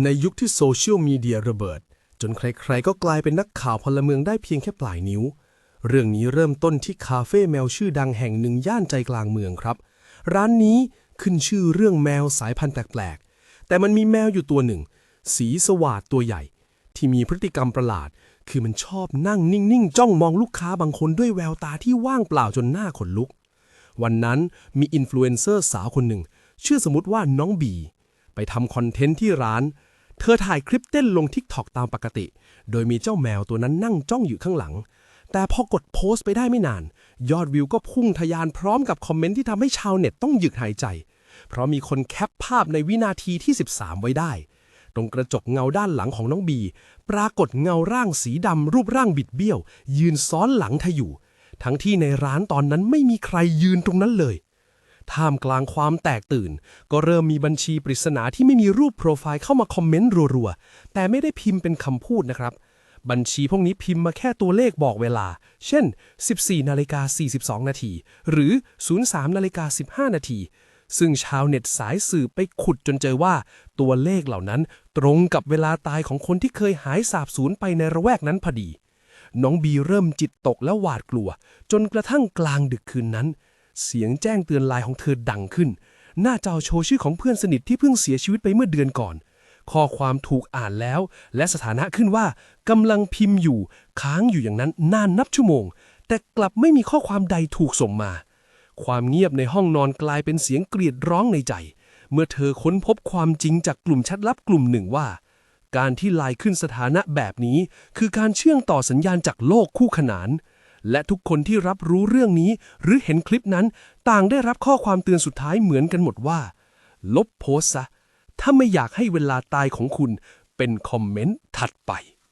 ในยุคที่โซเชียลมีเดียระเบิด จนใครๆ ก็กลายเป็นนักข่าวพลเมืองได้เพียงแค่ปลายนิ้ว เรื่องนี้เริ่มต้นที่คาเฟ่แมวชื่อดังแห่งหนึ่งย่านใจกลางเมืองครับ ร้านนี้ขึ้นชื่อเรื่องแมวสายพันธุ์แปลกๆ แต่มันมีแมวอยู่ตัวหนึ่ง สีสวาดตัวใหญ่ ที่มีพฤติกรรมประหลาด คือมันชอบนั่งนิ่งๆ จ้องมองลูกค้าบางคนด้วยแววตาที่ว่างเปล่าจนหน้าขนลุก วันนั้นมีอินฟลูเอนเซอร์สาวคนหนึ่งชื่อสมมติว่าน้องบี ไปทำคอนเทนต์ที่ร้าน เธอถ่ายคลิปเต้นลงทิกตอกตามปกติ โดยมีเจ้าแมวตัวนั้นนั่งจ้องอยู่ข้างหลัง แต่พอกดโพสต์ไปได้ไม่นาน ยอดวิวก็พุ่งทะยานพร้อมกับคอมเมนต์ที่ทำให้ชาวเน็ตต้องหยุดหายใจ เพราะมีคนแคปภาพในวินาทีที่ 13 ไว้ได้ ตรงกระจกเงาด้านหลังของน้องบี ปรากฏเงาร่างสีดำรูปร่างบิดเบี้ยว ยืนซ้อนหลังเธออยู่ ทั้งที่ในร้านตอนนั้นไม่มีใครยืนตรงนั้นเลย ท่ามกลางความแตกตื่น ก็เริ่มมีบัญชีปริศนาที่ไม่มีรูปโปรไฟล์เข้ามาคอมเมนต์รัวๆ แต่ไม่ได้พิมพ์เป็นคำพูดนะครับ บัญชีพวกนี้พิมพ์มาแค่ตัวเลขบอกเวลา เช่น 14นาฬิกา42 นาที หรือ 03นาฬิกา15 นาที ซึ่งชาวเน็ตสายสืบไปขุดจนเจอว่า ตัวเลขเหล่านั้นตรงกับเวลาตายของคนที่เคยหายสาบสูญไปในระแวกนั้นพอดี น้องบีเริ่มจิตตกและหวาดกลัว จนกระทั่งกลางดึกคืนนั้น เสียงแจ้งเตือนไลน์ของเธอดังขึ้น หน้าจอโชว์ชื่อของเพื่อนสนิทที่เพิ่งเสียชีวิตไปเมื่อเดือนก่อน ข้อความถูกอ่านแล้ว และสถานะขึ้นว่ากำลังพิมพ์อยู่ ค้างอยู่อย่างนั้นนานนับชั่วโมง แต่กลับไม่มีข้อความใดถูกส่งมา ความเงียบในห้องนอนกลายเป็นเสียงกรีดร้องในใจ เมื่อเธอค้นพบความจริงจากกลุ่มแชทลับกลุ่มหนึ่งว่า การที่ไลน์ขึ้นสถานะแบบนี้ คือการเชื่องต่อสัญญาณจากโลกคู่ขนาน และทุกคนที่รับรู้เรื่องนี้ หรือเห็นคลิปนั้น ต่างได้รับข้อความเตือนสุดท้ายเหมือนกันหมดว่า ลบโพสซะ ถ้าไม่อยากให้เวลาตายของคุณเป็นคอมเมนต์ถัดไป